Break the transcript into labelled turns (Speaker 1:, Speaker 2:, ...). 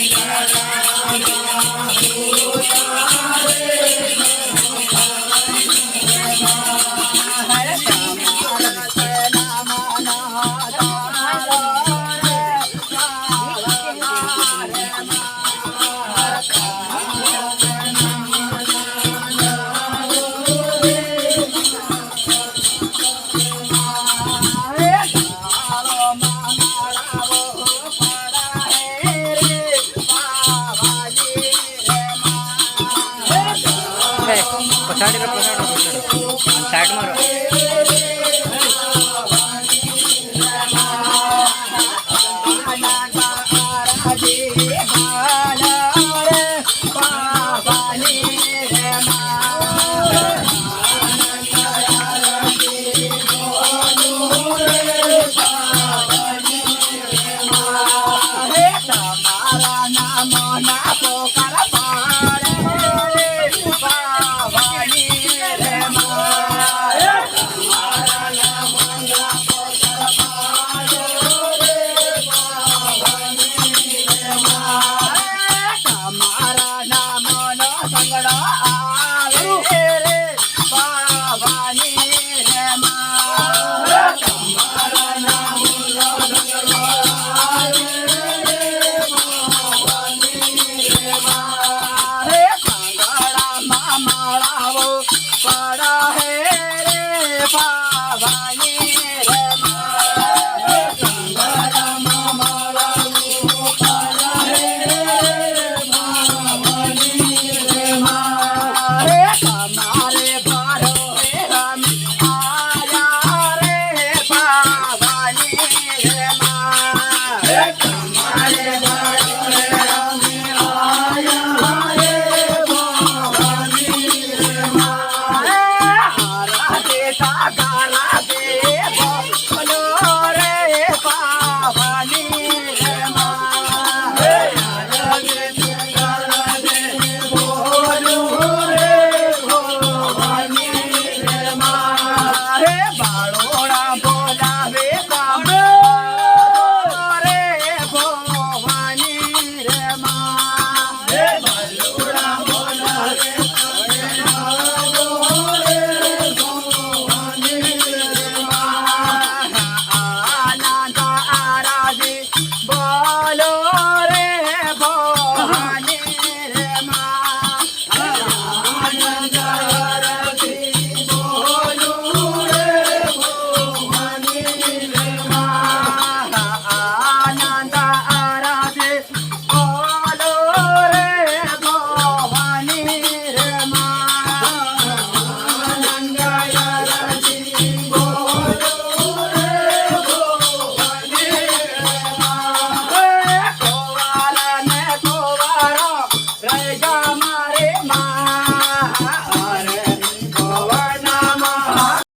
Speaker 1: Thank you.
Speaker 2: બેસાડો બેસાડો
Speaker 1: સાઈડમાં મારા નામ ના પોકાર पाव पड़ा है रे पावानी